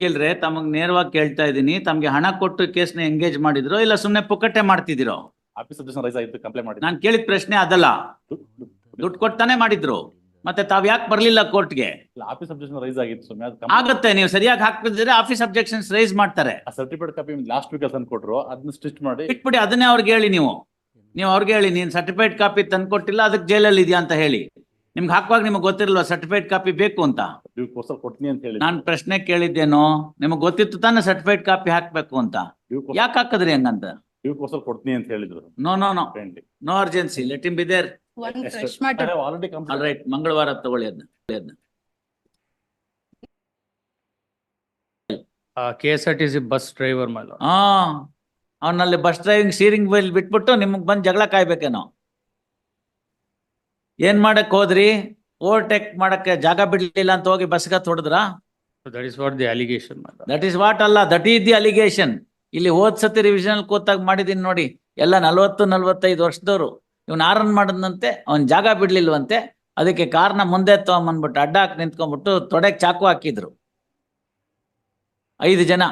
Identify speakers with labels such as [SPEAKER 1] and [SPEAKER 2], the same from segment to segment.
[SPEAKER 1] ಕೇಳ್ರೆ ತಮಗ್ ನೇರವಾಗಿ ಕೇಳ್ತಾ ಇದ್ದೀನಿ ತಮ್ಗೆ ಹಣ ಕೊಟ್ಟು ಕೇಸ್ನ ಎಂಗೇಜ್ ಮಾಡಿದ್ರು ಇಲ್ಲ ಸುಮ್ನೆ ಪುಕ್ಕಟ್ಟೆ ಮಾಡ್ತಿದಿರೋ
[SPEAKER 2] ಆಫೀಸ್ ಸಬ್ಜೆಕ್ಷನ್ ರೈಸ್ ಆಗಿತ್ತು ಕಂಪ್ಲೇಂಟ್ ಮಾಡಿ
[SPEAKER 1] ನಾನ್ ಕೇಳಿದ ಪ್ರಶ್ನೆ ಅದಲ್ಲ. ದುಡ್ಡು ಕೊಟ್ಟಾನೆ ಮಾಡಿದ್ರು. ಮತ್ತೆ ತಾವ್ ಯಾಕೆ ಬರ್ಲಿಲ್ಲ ಕೋರ್ಟ್ಗೆ?
[SPEAKER 2] ಆಫೀಸ್ ಸಬ್ಜೆಕ್ಷನ್ ರೈಸ್ ಆಗಿತ್ತು
[SPEAKER 1] ಆಗತ್ತೆ ನೀವು ಸರಿಯಾಗಿ ಹಾಕ್ತಿದ್ರೆ ಆಫೀಸ್ ಅಬ್ಜೆಕ್ಷನ್ಸ್ ರೈಸ್ ಮಾಡ್ತಾರೆ.
[SPEAKER 2] ಸರ್ಟಿಫಿಕೇಟ್ ಕಾಪಿ ಲಾಸ್ಟ್ ವೀಕ್ ತಂದು ಕೊಟ್ರು ಅದನ್ನ ಸ್ಟಿಚ್ ಮಾಡಿ
[SPEAKER 1] ಇಟ್ಬಿಡಿ ಅದನ್ನೇ ಅವ್ರಿಗೆ ಹೇಳಿ ನೀವು. ನೀವು ಅವ್ರಿಗೆ ಹೇಳಿ ನೀನ್ ಸರ್ಟಿಫೈಡ್ ಕಾಪಿ ತಂದ್ಕೊಟ್ಟಿಲ್ಲ ಅದಕ್ಕೆ ಜೈಲಲ್ಲಿ ಇದೆಯಾ ಅಂತ ಹೇಳಿ. ನಿಮ್ಗೆ ಹಾಕುವಾಗ ನಿಮ್ಗೆ ಗೊತ್ತಿರಲ್ವಾ ಸರ್ಟಿಫೈಡ್ ಕಾಪಿ ಬೇಕು ಅಂತ?
[SPEAKER 2] ನೀವು ಕೋರ್ಸಲ್ ಕೊಡ್ತೀನಿ ಅಂತ ಹೇಳಿ
[SPEAKER 1] ನಾನ್ ಪ್ರಶ್ನೆ ಕೇಳಿದ್ದೇನೋ ನಿಮಗೆ ಗೊತ್ತಿತ್ತು ತಾನೇ ಸರ್ಟಿಫೈಡ್ ಕಾಪಿ ಹಾಕ್ಬೇಕು ಅಂತ?
[SPEAKER 2] ಡ್ಯೂ
[SPEAKER 1] ಯಾಕೆ ಹಾಕಿದ್ರಿ ಹಂಗಂತ?
[SPEAKER 2] ಡ್ಯೂ ಕೋರ್ಸ್ ಕೊಡ್ತೀನಿ ಅಂತ ಹೇಳಿದ್ರು.
[SPEAKER 1] No no
[SPEAKER 2] no
[SPEAKER 1] no urgency let him be there
[SPEAKER 3] ಒಂದ್
[SPEAKER 2] Yes,
[SPEAKER 3] fresh
[SPEAKER 2] matter
[SPEAKER 1] already
[SPEAKER 2] all
[SPEAKER 1] right ಮಂಗಳವಾರ ತಗೊಳ್ಳಿ ಅದನ್ನ ಅದನ್ನ
[SPEAKER 4] ಕೆ bus driver T C bus driver ಮೇಲೆ
[SPEAKER 1] ಹಾ. ಅವನಲ್ಲಿ ಬಸ್ ಡ್ರೈವಿಂಗ್ ಸ್ಟೀರಿಂಗ್ ವೀಲ್ ಬಿಟ್ಬಿಟ್ಟು ನಿಮಗ್ ಬಂದ್ ಜಗಳ ಕಾಯ್ಬೇಕೇನೋ? ಏನ್ ಮಾಡಕ್ ಹೋದ್ರಿ? ಓವರ್ಟೇಕ್ ಮಾಡಕ್ಕೆ ಜಾಗ ಬಿಡ್ಲಿಲ್ಲ ಅಂತ ಹೋಗಿ ಬಸ್ಗ ಹೊಡೆದ್ರ?
[SPEAKER 4] That is what the allegation
[SPEAKER 1] that is what ಅಲ್ಲ ದಟ್ ಈಸ್ ದಿ ಅಲಿಗೇಷನ್ ಇಲ್ಲಿ ಹೋದ್ ಸತಿ ರಿವಿಷನ್ ಕೂತಾಗ ಮಾಡಿದೀನಿ ನೋಡಿ ಎಲ್ಲ ನಲ್ವತ್ತು ನಲ್ವತ್ತೈದು ವರ್ಷದವರು. ಇವ್ನ ಆರನ್ ಮಾಡದಂತೆ ಅವ್ನ್ ಜಾಗ ಬಿಡ್ಲಿಲ್ವಂತೆ? ಅದಕ್ಕೆ ಕಾರ್ನ ಮುಂದೆ ತಗೊಂಬಂದ್ಬಿಟ್ಟು ಅಡ್ಡ ಹಾಕಿ ನಿಂತ್ಕೊಂಡ್ಬಿಟ್ಟು ತೊಡೆಗೆ ಚಾಕು ಹಾಕಿದ್ರು. ಐದು ಜನ.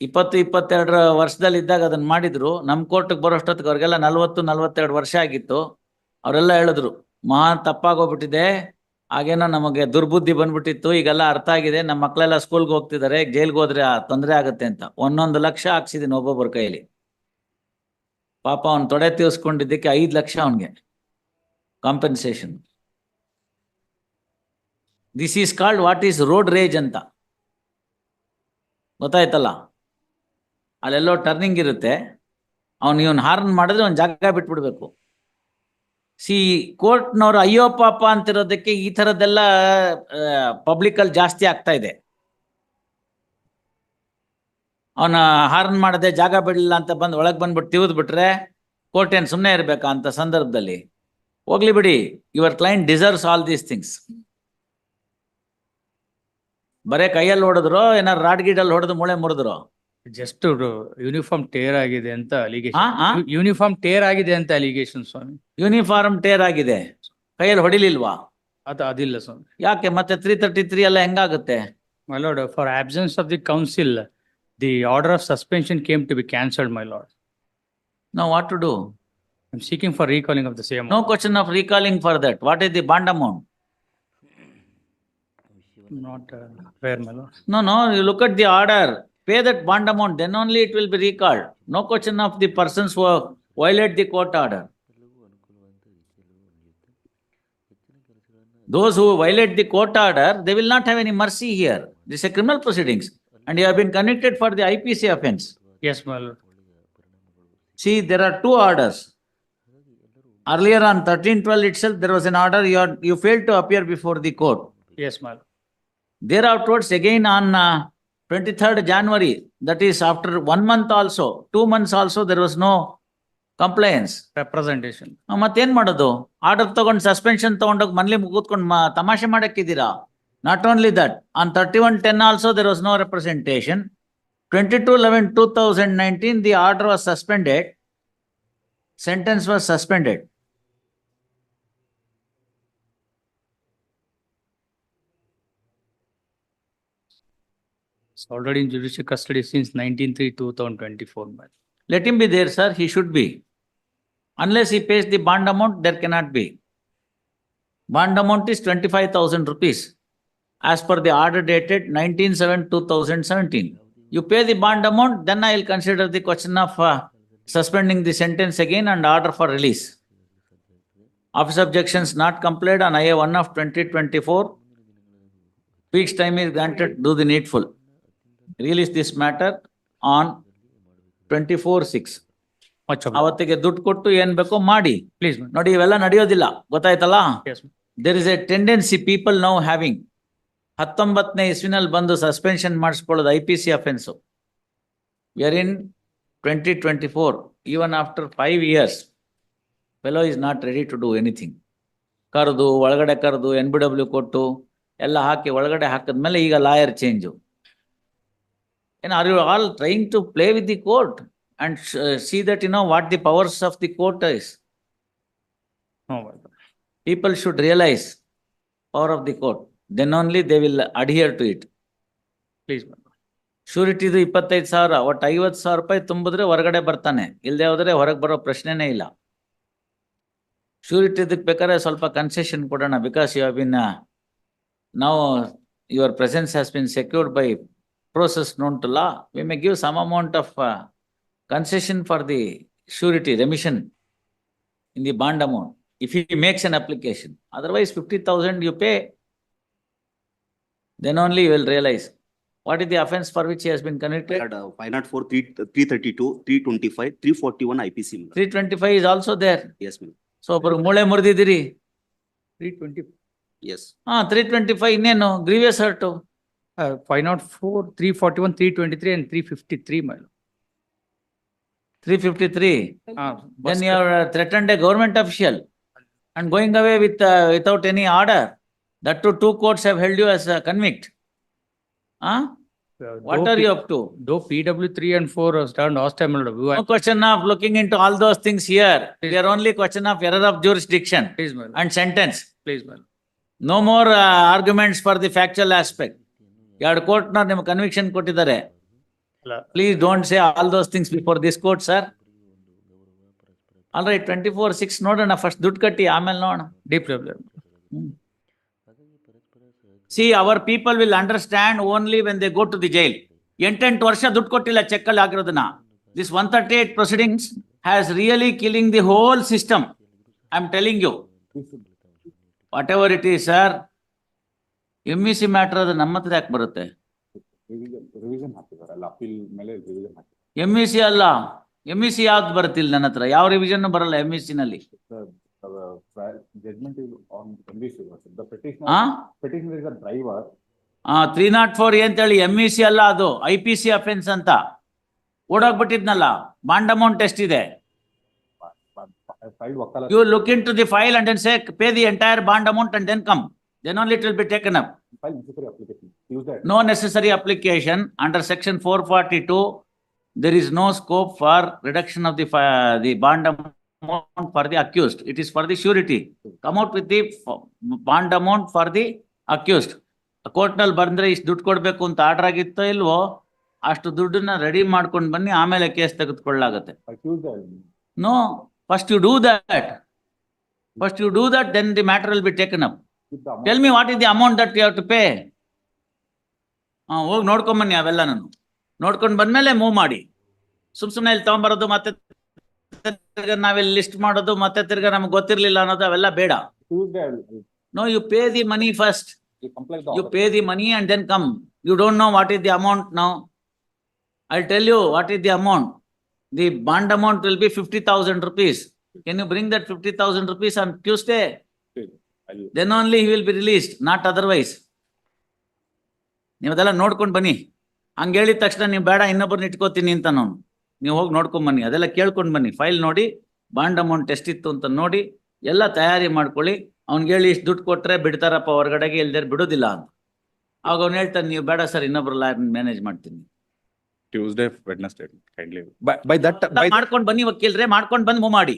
[SPEAKER 1] ಇಪ್ಪತ್ತು ಇಪ್ಪತ್ತೆರಡರ ವರ್ಷದಲ್ಲಿ ಇದ್ದಾಗ ಅದನ್ನ ಮಾಡಿದ್ರು. ನಮ್ ಕೋರ್ಟ್ಗೆ ಬರೋಷ್ಟೊತ್ತಿಗೆ ಅವ್ರಿಗೆಲ್ಲ ನಲ್ವತ್ತು ನಲ್ವತ್ತೆರಡು ವರ್ಷ ಆಗಿತ್ತು. ಅವರೆಲ್ಲ ಹೇಳಿದ್ರು ಮಹಾ ತಪ್ಪಾಗೋಗ್ಬಿಟ್ಟಿದೆ ಆಗೇನೋ ನಮಗೆ ದುರ್ಬುದ್ಧಿ ಬಂದ್ಬಿಟ್ಟಿತ್ತು, ಈಗೆಲ್ಲ ಅರ್ಥ ಆಗಿದೆ, ನಮ್ಮ ಮಕ್ಕಳೆಲ್ಲ ಸ್ಕೂಲ್ಗೆ ಹೋಗ್ತಿದ್ದಾರೆ, ಜೈಲ್ಗೆ ಹೋದ್ರೆ ತೊಂದರೆ ಆಗುತ್ತೆ ಅಂತ. ಒಂದೊಂದು ಲಕ್ಷ ಹಾಕ್ಸಿದೀನಿ ಒಬ್ಬೊಬ್ಬರ ಕೈಯಲ್ಲಿ. ಪಾಪ ಅವ್ನು ತೊಡೆ ತೀರ್ಸ್ಕೊಂಡಿದ್ದಕ್ಕೆ ಐದು ಲಕ್ಷ ಅವನಿಗೆ compensation this is called what is road rage ಅಂತ. ಗೊತ್ತಾಯ್ತಲ್ಲ? ಅಲ್ಲೆಲ್ಲೋ ಟರ್ನಿಂಗ್ ಇರುತ್ತೆ, ಅವನು ಇವನ್ ಹಾರ್ನ್ ಮಾಡಿದ್ರೆ ಒಂದು ಜಾಗ ಬಿಟ್ಬಿಡ್ಬೇಕು. ಸಿ ಕೋರ್ಟ್ನವ್ರು ಅಯ್ಯೋ ಪಾಪ ಅಂತಿರೋದಕ್ಕೆ ಈ ಥರದ್ದೆಲ್ಲ ಪಬ್ಲಿಕ್ ಅಲ್ಲಿ ಜಾಸ್ತಿ ಆಗ್ತಾ ಇದೆ. ಅವನ ಹಾರ್ನ್ ಮಾಡದೆ ಜಾಗ ಬಿಡಲಿಲ್ಲ ಅಂತ ಬಂದು ಒಳಗೆ ಬಂದ್ಬಿಟ್ಟು ತಿವಿದ್ ಬಿಟ್ರೆ ಕೋರ್ಟ್ ಏನ್ ಸುಮ್ಮನೆ ಇರಬೇಕಾ ಅಂತ ಸಂದರ್ಭದಲ್ಲಿ? ಹೋಗ್ಲಿ ಬಿಡಿ, your client deserves all these things. ಬರೇ ಕೈಯಲ್ಲಿ ಹೊಡೆದ್ರು, ಏನಾರು ರಾಡ್ ಗೀಡಲ್ಲಿ ಹೊಡೆದು ಮೂಳೆ ಮುರಿದ್ರು?
[SPEAKER 4] ಜಸ್ಟ್ ಯೂನಿಫಾರ್ಮ್ ಟೇರ್ ಆಗಿದೆ ಅಂತ
[SPEAKER 1] ಹಾ
[SPEAKER 4] ಯೂನಿಫಾರ್ಮ್ ಟೇರ್ ಆಗಿದೆ ಅಂತ ಅಲಿಗೇಷನ್ ಸ್ವಾಮಿ.
[SPEAKER 1] ಯೂನಿಫಾರ್ಮ್ ಟೇರ್ ಆಗಿದೆ. ಕೈಯಲ್ಲಿ ಹೊಡಿಲಿಲ್ವಾ?
[SPEAKER 4] ಅದು ಅದಿಲ್ಲ ಸ್ವಾಮಿ.
[SPEAKER 1] ಯಾಕೆ? ಮತ್ತೆ ತ್ರೀ ತರ್ಟಿ ತ್ರೀ ಎಲ್ಲ ಹೆಂಗಾಗುತ್ತೆ?
[SPEAKER 4] My lord for absence of the counsel the order of suspension came to be cancelled my lord
[SPEAKER 1] no what to do
[SPEAKER 4] I am seeking for recalling of the same
[SPEAKER 1] no question of recalling for that. What is the bond amount
[SPEAKER 4] not fair my lord
[SPEAKER 1] No, no, you look at the order, pay that bond amount, then only it will be recalled. No question of the persons who have violated the court order. Those who violate the court order, they will not have any mercy here. This is a criminal proceedings. And you have been convicted for the IPC offense.
[SPEAKER 4] Yes, my lord.
[SPEAKER 1] See, there are two orders. Earlier on 1312 itself, there was an order you, you failed to appear before the court.
[SPEAKER 4] Yes, my
[SPEAKER 1] lord. Thereafterwards, again on uh, twenty-third January, that is after one month also, two months also, there was no compliance.
[SPEAKER 4] Representation
[SPEAKER 1] ಆ, ಮತ್ತೇನ್ ಮಾಡೋದು? Order ತಗೊಂಡು suspension ತಗೊಂಡೋಗಿ ಮನೇಲಿ ಕೂತ್ಕೊಂಡು ಮ ತಮಾಷೆ ಮಾಡಕ್ಕಿದ್ದೀರಾ? Not only that on thirty one ten also there was no representation twenty two eleven two thousand nineteen the
[SPEAKER 4] order was suspended sentence was suspended Already in judicial custody since 19-3-2024.
[SPEAKER 1] Let him be there, sir. He should be. Unless he pays the bond amount, there cannot be. Bond amount is 25,000 rupees as per the order dated 19-7-2017. You pay the bond amount, then I will consider the question of uh, suspending the sentence again and order for release. Office objections not complied on IA 1 of 2024. Week's time is granted, do the needful. Release this matter on twenty four
[SPEAKER 4] six much
[SPEAKER 1] ಅವತ್ತಿಗೆ ದುಡ್ಡು ಕೊಟ್ಟು ಏನ್ ಬೇಕೋ ಮಾಡಿ.
[SPEAKER 4] Please
[SPEAKER 1] ನೋಡಿ ಇವೆಲ್ಲ ನಡೆಯೋದಿಲ್ಲ. ಗೊತ್ತಾಯ್ತಲ್ಲ? There is a tendency people now having ಹತ್ತೊಂಬತ್ತನೇ ಇಸ್ವಿನಲ್ಲಿ ಬಂದು suspension ಮಾಡಿಸ್ಕೊಳ್ಳೋದು I P C offence were in twenty twenty four even after five years fellow is not ready to do anything ಕರೆದು ಒಳಗಡೆ ಕರೆದು ಎನ್ ಬಿ ಡಬ್ಲ್ಯೂ ಕೊಟ್ಟು ಎಲ್ಲ ಹಾಕಿ ಒಳಗಡೆ ಹಾಕಿದ್ಮೇಲೆ ಈಗ lawyer change And are you all trying to play with the court and uh, see that you know what the powers of the court is? People should realize power of the court, then only they will adhere to it.
[SPEAKER 4] please, my lord.
[SPEAKER 1] ಶೂರಿಟಿದು ಇಪ್ಪತ್ತೈದು ಸಾವಿರ ಒಟ್ಟು ಐವತ್ತು ಸಾವಿರ ರೂಪಾಯಿ ತುಂಬಿದ್ರೆ ಹೊರಗಡೆ ಬರ್ತಾನೆ ಇಲ್ಲದೆ ಹೋದ್ರೆ ಹೊರಗೆ ಬರೋ ಪ್ರಶ್ನೆನೇ ಇಲ್ಲ ಶೂರಿಟಿದಕ್ಕೆ ಬೇಕಾದ್ರೆ ಸ್ವಲ್ಪ ಕನ್ಸೆಷನ್ ಕೊಡೋಣ ಬಿಕಾಸ್ ಯು ಬಿನ್ ನಾವು your presence has been secured by process known to law, we may give some amount of uh, concession for the surety remission in the bond amount, if he makes an application. Otherwise, fifty thousand you pay, then only you will realize what is the offense for which he has been convicted.
[SPEAKER 3] had uh, five not four, three, three thirty-two, three twenty-five, three forty-one IPC. ma'am.
[SPEAKER 1] Three twenty-five is also there.
[SPEAKER 3] Yes, ma'am.
[SPEAKER 1] So, ಒಬ್ರಿಗೆ ಮೂಳೆ ಮುರಿದಿದ್ದೀರಿ.
[SPEAKER 4] Three twenty,
[SPEAKER 3] Yes.
[SPEAKER 1] ಹಾ, three twenty-five ಇನ್ನೇನು grievous hurt.
[SPEAKER 4] uh, five not four, three forty-one, three twenty-three and three fifty-three, my lord.
[SPEAKER 1] Three fifty-three.
[SPEAKER 4] Ah,
[SPEAKER 1] Then
[SPEAKER 4] bus-
[SPEAKER 1] you have threatened a government official and going away with, uh, without any order. That too, two courts have held you as a convict. Huh?
[SPEAKER 4] uh,
[SPEAKER 1] What
[SPEAKER 4] though
[SPEAKER 1] are
[SPEAKER 4] P-
[SPEAKER 1] you up to?
[SPEAKER 4] Though PW three and four was done last time, my lord, we
[SPEAKER 1] No
[SPEAKER 4] are-
[SPEAKER 1] question of looking into all those things here. We are only question of error of jurisdiction
[SPEAKER 4] please, my lord,
[SPEAKER 1] and sentence.
[SPEAKER 4] please, my lord.
[SPEAKER 1] No more uh, arguments for the factual aspect. ಎರಡು ಕೋರ್ಟ್ನವ್ರು ನಿಮ್ಗೆ conviction ಕೊಟ್ಟಿದ್ದಾರೆ. Please Please say all those things things before this sir sir. Right right, twenty-four, six ನೋಡೋಣ first ದುಡ್ಡು ಕಟ್ಟಿ ಆಮೇಲೆ ನೋಡೋಣ.
[SPEAKER 4] Deep level.
[SPEAKER 1] See, our people will understand only when they go to the jail. ಎಂಟೆಂಟು ವರ್ಷ ದುಡ್ಡು ಕೊಟ್ಟಿಲ್ಲ cheque ಅಲ್ಲಿ ಆಗಿರೋದನ್ನ. This one thirty eight proceedings has really killing the whole system. I am telling you. Whatever it is, sir. M E C matter ಅದು ನಮ್ಮ ಹತ್ರ ಯಾಕೆ ಬರುತ್ತೆ?
[SPEAKER 2] ರಿವಿಷನ್ ಹಾಕಿದಾರಲ್ಲ ಅಪೀಲ್ ಮೇಲೆ ರಿವಿಷನ್ ಹಾಕಿ
[SPEAKER 1] ಎಂ ಇ ಸಿ ಅಲ್ಲ. ಎಂ ಇ ಸಿ ಯಾವ್ದು ಬರುತ್ತಿಲ್ಲ ನನ್ನ ಹತ್ರ. ಯಾವ ರಿವಿಷನ್ ಬರಲ್ಲ ಎಂ ಇ ಸಿ ನಲ್ಲಿ.
[SPEAKER 2] Judgment is on condition the
[SPEAKER 1] petition
[SPEAKER 2] petition is a driver
[SPEAKER 1] ಆ ತ್ರೀ ನಾಟ್ ಫೋರ್ ಅಂತೇಳಿ ಎಂ ಇ ಸಿ ಅಲ್ಲ ಅದು ಐ ಪಿ ಸಿ ಅಫೆನ್ಸ್ ಅಂತ. ಓಡೋಗ್ಬಿಟ್ಟಿದ್ನಲ್ಲ. ಬಾಂಡ್ ಅಮೌಂಟ್
[SPEAKER 2] ಇದೆ
[SPEAKER 1] you look into the file and sake pay the entire bond amount and then and then only it will be taken up.
[SPEAKER 2] File necessary application. Use that.
[SPEAKER 1] No necessary application under section four forty-two. There is no scope for reduction of the fi- the bond amount for the accused. It is for the surety. Come out with the f- bond amount for the accused. ಕೋರ್ಟ್ನಲ್ಲಿ ಬಂದ್ರೆ ಇಷ್ಟು ದುಡ್ಡು ಕೊಡ್ಬೇಕು ಅಂತ order ಆಗಿತ್ತೋ ಇಲ್ವೋ ಅಷ್ಟು ದುಡ್ಡನ್ನ ready ಮಾಡ್ಕೊಂಡ್ ಬನ್ನಿ ಆಮೇಲೆ ಕೇಸ್ ತೆಗೆದುಕೊಳ್ಳಾಗತ್ತೆ. No, first you do that. First you do that, then the matter will be taken up. Tell me what is the amount that you have to pay? ಹಾ ಹೋಗಿ ನೋಡ್ಕೊಂಡ್ ಬನ್ನಿ ಅವೆಲ್ಲ ನಾನು. ನೋಡ್ಕೊಂಡ್ ಬಂದ್ಮೇಲೆ ಮೂವ್ ಮಾಡಿ. ಸುಮ್ ಸುಮ್ನೆ ಇಲ್ಲಿ ತಗೊಂಬರೋದು ಮತ್ತೆ ನಾವಿಲ್ಲಿ ಲಿಸ್ಟ್ ಮಾಡೋದು ಮತ್ತೆ ತಿರ್ಗಾ ನಮ್ಗೆ ಗೊತ್ತಿರ್ಲಿಲ್ಲ ಅನ್ನೋದು ಅವೆಲ್ಲ ಬೇಡ. No, you pay the money first. You pay the money and then come. You don't know what is the amount now. I'll tell you what is the amount. The bond amount will be fifty thousand rupees. Can you bring that fifty thousand rupees on Tuesday? Then only he will be released not otherwise ನೀವು ಅದೆಲ್ಲ ನೋಡ್ಕೊಂಡ್ ಬನ್ನಿ. ಹಂಗೆ ಹೇಳಿದ ತಕ್ಷಣ ನೀವು ಬೇಡ ಇನ್ನೊಬ್ಬರನ್ನ ಇಟ್ಕೋತೀನಿ ಅಂತ ನಾನು. ನೀವು ಹೋಗಿ ನೋಡ್ಕೊಂಡ್ ಬನ್ನಿ. ಅದೆಲ್ಲ ಕೇಳ್ಕೊಂಡು ಬನ್ನಿ. ಫೈಲ್ ನೋಡಿ, ಬಾಂಡ್ ಅಮೌಂಟ್ ಎಷ್ಟಿತ್ತು ಅಂತ ನೋಡಿ, ಎಲ್ಲ ತಯಾರಿ ಮಾಡ್ಕೊಳ್ಳಿ. ಅವ್ನಿಗೆ ಹೇಳಿ ಇಷ್ಟು ದುಡ್ಡು ಕೊಟ್ಟರೆ ಬಿಡ್ತಾರಪ್ಪ ಹೊರಗಡೆಗೆ ಇಲ್ದೇ ಬಿಡೋದಿಲ್ಲ ಅಂತ. ಆಗ ಅವ್ನು ಹೇಳ್ತಾನೆ ನೀವು ಬೇಡ ಸರ್ ಇನ್ನೊಬ್ರು ಲಾಯರ್ ಮ್ಯಾನೇಜ್ ಮಾಡ್ತೀನಿ.
[SPEAKER 2] Tuesday Wednesday kindly
[SPEAKER 5] by by that, by,
[SPEAKER 1] ಮಾಡ್ಕೊಂಡ್ ಬನ್ನಿ ವಕೀಲ್ರೆ ಮಾಡ್ಕೊಂಡ್ ಬಂದ್ ಮೂವ್ ಮಾಡಿ.